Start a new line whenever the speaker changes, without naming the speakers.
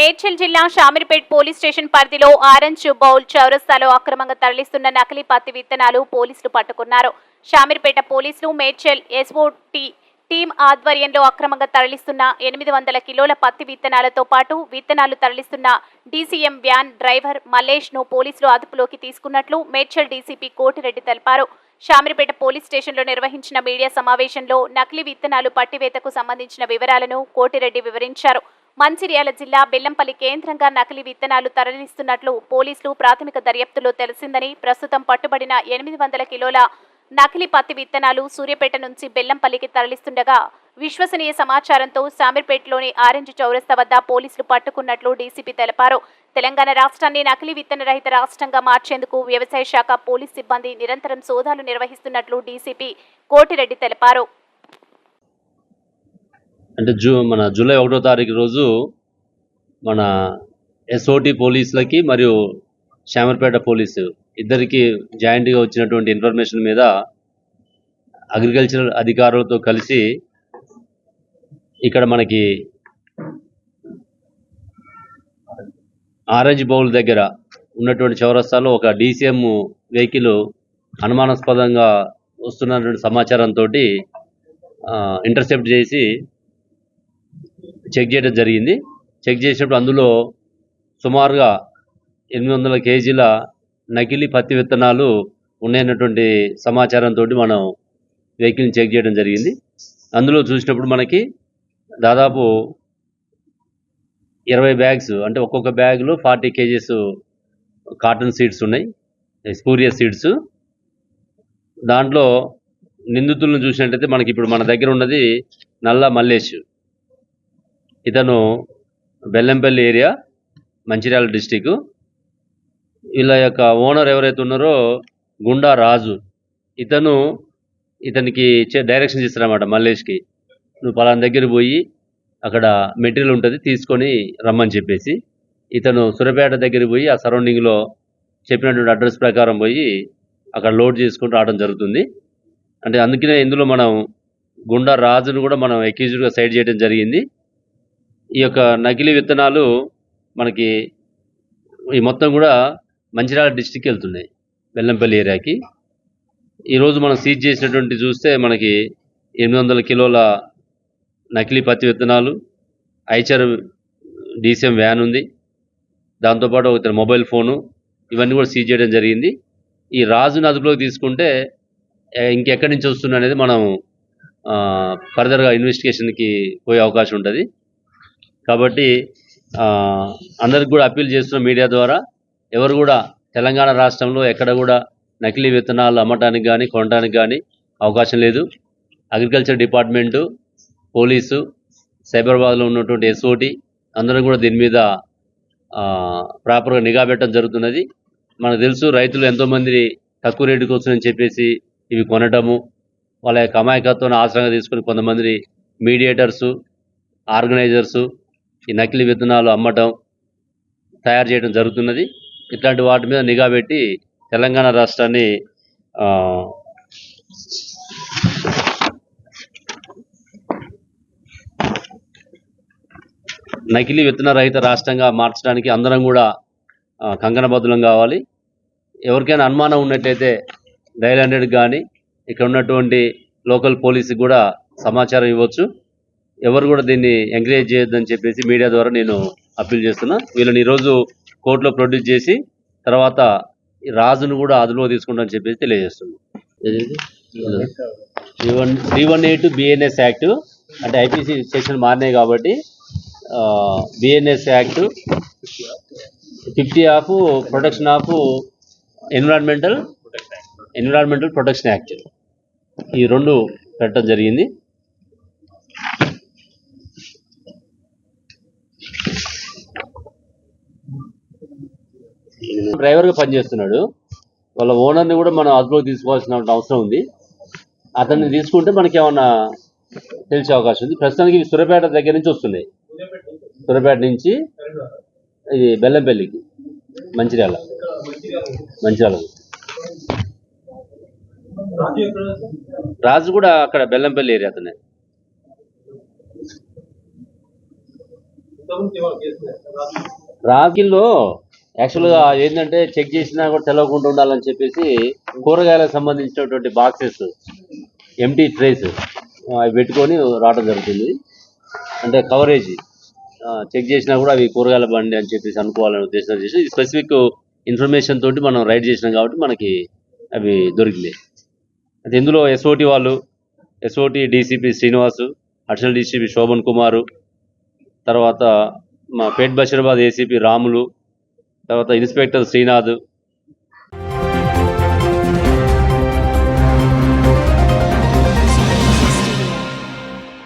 మేడ్చల్ జిల్లా Shamirpet police station పరిధిలో orange bowl చౌరస్తాలో అక్రమంగా తరలిస్తున్న నకిలీ పత్తి విత్తనాలు పోలీసులు పట్టుకున్నారు. షామిరిపేట పోలీసులు మేడ్చల్ ఎస్ఓటి టీం ఆధ్వర్యంలో అక్రమంగా తరలిస్తున్న ఎనిమిది వందల కిలోల పత్తి విత్తనాలతో పాటు విత్తనాలు తరలిస్తున్న డీసీఎం వ్యాన్ డ్రైవర్ మల్లేష్ను పోలీసులు అదుపులోకి తీసుకున్నట్లు మేడ్చల్ డీసీపీ కోటిరెడ్డి తెలిపారు. షామిరిపేట పోలీస్ స్టేషన్లో నిర్వహించిన మీడియా సమావేశంలో నకిలీ విత్తనాలు పట్టివేతకు సంబంధించిన వివరాలను కోటిరెడ్డి వివరించారు. మంచిర్యాల జిల్లా బెల్లంపల్లి కేంద్రంగా నకిలీ విత్తనాలు తరలిస్తున్నట్లు పోలీసులు ప్రాథమిక దర్యాప్తులో తెలిసిందని ప్రస్తుతం పట్టుబడిన ఎనిమిది వందల కిలోల నకిలీ పత్తి విత్తనాలు సూర్యాపేట నుంచి బెల్లంపల్లికి తరలిస్తుండగా విశ్వసనీయ సమాచారంతో శామీర్పేటలోని ఆరెంజ్ చౌరస్తా వద్ద పోలీసులు పట్టుకున్నట్లు డీసీపీ తెలిపారు. తెలంగాణ రాష్ట్రాన్ని నకిలీ విత్తన రహిత రాష్ట్రంగా మార్చేందుకు వ్యవసాయ శాఖ పోలీస్ సిబ్బంది నిరంతరం సోదాలు నిర్వహిస్తున్నట్లు డీసీపీ కోటిరెడ్డి తెలిపారు.
అంటే జూ మన జూలై ఒకటో తారీఖు రోజు మన ఎస్ఓటి పోలీసులకి మరియు శామర్పేట పోలీసు ఇద్దరికి జాయింట్గా వచ్చినటువంటి ఇన్ఫర్మేషన్ మీద అగ్రికల్చర్ అధికారులతో కలిసి ఇక్కడ మనకి ఆరెంజ్ బౌల్ దగ్గర ఉన్నటువంటి చౌరస్తాలో ఒక డీసీఎం వెహికల్ అనుమానాస్పదంగా వస్తున్నటువంటి సమాచారంతో ఇంటర్సెప్ట్ చేసి చెక్ చేయడం జరిగింది. చెక్ చేసినప్పుడు అందులో సుమారుగా ఎనిమిది వందల కేజీల నకిలీ పత్తి విత్తనాలు ఉన్నాయన్నటువంటి సమాచారంతో మనం వెహికల్ని చెక్ చేయడం జరిగింది. అందులో చూసినప్పుడు మనకి దాదాపు ఇరవై బ్యాగ్స్ అంటే ఒక్కొక్క బ్యాగ్లో ఫార్టీ కేజీస్ కాటన్ సీడ్స్ ఉన్నాయి. Spurious seeds. దాంట్లో నిందితులను చూసినట్టయితే మనకి ఇప్పుడు మన దగ్గర ఉన్నది నల్ల మల్లేష్. ఇతను బెల్లంపల్లి ఏరియా మంచిర్యాల డిస్టిక్ వీళ్ళ యొక్క ఓనర్ ఎవరైతే ఉన్నారో గుండా రాజు. ఇతను ఇతనికి చే- డైరెక్షన్ ఇస్తారన్నమాట మల్లేష్కి. నువ్వు పలానా దగ్గర పోయి అక్కడ మెటీరియల్ ఉంటుంది తీసుకొని రమ్మని చెప్పేసి. ఇతను సురపేట దగ్గర పోయి ఆ సరౌండింగ్లో చెప్పినటువంటి అడ్రస్ ప్రకారం పోయి అక్కడ లోడ్ చేసుకుంటూ రావడం జరుగుతుంది. అంటే అందుకనే ఇందులో మనం గుండా రాజును కూడా మనం అక్యూజ్డ్గా సైడ్ చేయడం జరిగింది. ఈ యొక్క నకిలీ విత్తనాలు మనకి ఈ మొత్తం కూడా మంచిర్యాల డిస్టిక్ వెళ్తున్నాయి బెల్లంపల్లి ఏరియాకి. ఈరోజు మనం సీజ్ చేసినటువంటి చూస్తే మనకి ఎనిమిది వందల కిలోల నకిలీ పత్తి విత్తనాలు ఐచర్ డీసీఎం వ్యాన్ ఉంది. దాంతోపాటు ఒక మొబైల్ ఫోను ఇవన్నీ కూడా సీజ్ చేయడం జరిగింది. ఈ రాజుని అదుపులోకి తీసుకుంటే ఇంకెక్కడి నుంచి వస్తుంది అనేది మనం ఫర్దర్గా ఇన్వెస్టిగేషన్కి పోయే అవకాశం ఉంటుంది. కాబట్టి అందరికి కూడా అప్పీల్ చేస్తున్న మీడియా ద్వారా ఎవరు కూడా తెలంగాణ రాష్ట్రంలో ఎక్కడ కూడా నకిలీ విత్తనాలు అమ్మటానికి కానీ కొనడానికి కానీ అవకాశం లేదు. అగ్రికల్చర్ డిపార్ట్మెంటు పోలీసు సైబరాబాద్లో ఉన్నటువంటి ఎస్ఓటి అందరం కూడా దీని మీద ప్రాపర్గా నిఘా పెట్టడం జరుగుతున్నది. మనకు తెలుసు రైతులు ఎంతోమంది తక్కువ రేటుకి వస్తుందని చెప్పేసి ఇవి కొనటము వాళ్ళ యొక్క అమాయకత్వాన్ని ఆశ్రయంగా తీసుకుని కొంతమంది మీడియేటర్సు ఆర్గనైజర్సు ఈ నకిలీ విత్తనాలు అమ్మటం తయారు చేయడం జరుగుతున్నది. ఇట్లాంటి వాటి మీద నిఘా పెట్టి తెలంగాణ రాష్ట్రాన్ని నకిలీ విత్తన రహిత రాష్ట్రంగా మార్చడానికి అందరం కూడా కంకణబద్ధులం కావాలి. ఎవరికైనా అనుమానం ఉన్నట్టయితే డైల్ హండ్రెడ్కి కానీ ఇక్కడ ఉన్నటువంటి లోకల్ పోలీసుకి కూడా సమాచారం ఇవ్వచ్చు. ఎవరు కూడా దీన్ని ఎంకరేజ్ చేయొద్దని చెప్పేసి మీడియా ద్వారా నేను అప్పీల్ చేస్తున్నా. వీళ్ళని ఈరోజు కోర్టులో ప్రొడ్యూస్ చేసి తర్వాత రాజును కూడా అదులో తీసుకుంటామని చెప్పేసి తెలియజేస్తుంది three one three one eight BNS act అంటే ఐపీసీ సెక్షన్ మారినాయి కాబట్టి BNS act fifty of protection of environmental environmental protection act. ఈ రెండు పెట్టడం జరిగింది. డ్రైవర్గా పనిచేస్తున్నాడు. వాళ్ళ ఓనర్ని కూడా మనం అదుపులోకి తీసుకోవాల్సిన అవసరం ఉంది. అతన్ని తీసుకుంటే మనకి ఏమన్నా తెలిసే అవకాశం ఉంది. ప్రస్తుతానికి ఇవి సురపేట దగ్గర నుంచి వస్తున్నాయి. సురపేట నుంచి ఇది బెల్లంపల్లికి. మంచిర్యాల. మంచిర్యాల. రాజు కూడా అక్కడ బెల్లంపల్లి ఏరియా అతనే. రాగిల్లో యాక్చువల్గా ఏంటంటే చెక్ చేసినా కూడా తెలవకుండా ఉండాలని చెప్పేసి కూరగాయలకు సంబంధించినటువంటి బాక్సెస్ ఎంటీ ట్రేస్ అవి పెట్టుకొని రావడం జరుగుతుంది. అంటే కవరేజ్ చెక్ చేసినా కూడా అవి కూరగాయల బండి అని చెప్పేసి అనుకోవాలనే ఉద్దేశం చేసి స్పెసిఫిక్ ఇన్ఫర్మేషన్ తోటి మనం రైడ్ చేసినాం కాబట్టి మనకి అవి దొరికినాయి. అయితే ఇందులో ఎస్ఓటి వాళ్ళు SOT DCP Srinivas additional DCP Shobhan Kumar తర్వాత మా పేట్ బషీరాబాద్ ఏసీపీ రాములు తర్వాత ఇన్స్పెక్టర్ శ్రీనాథ్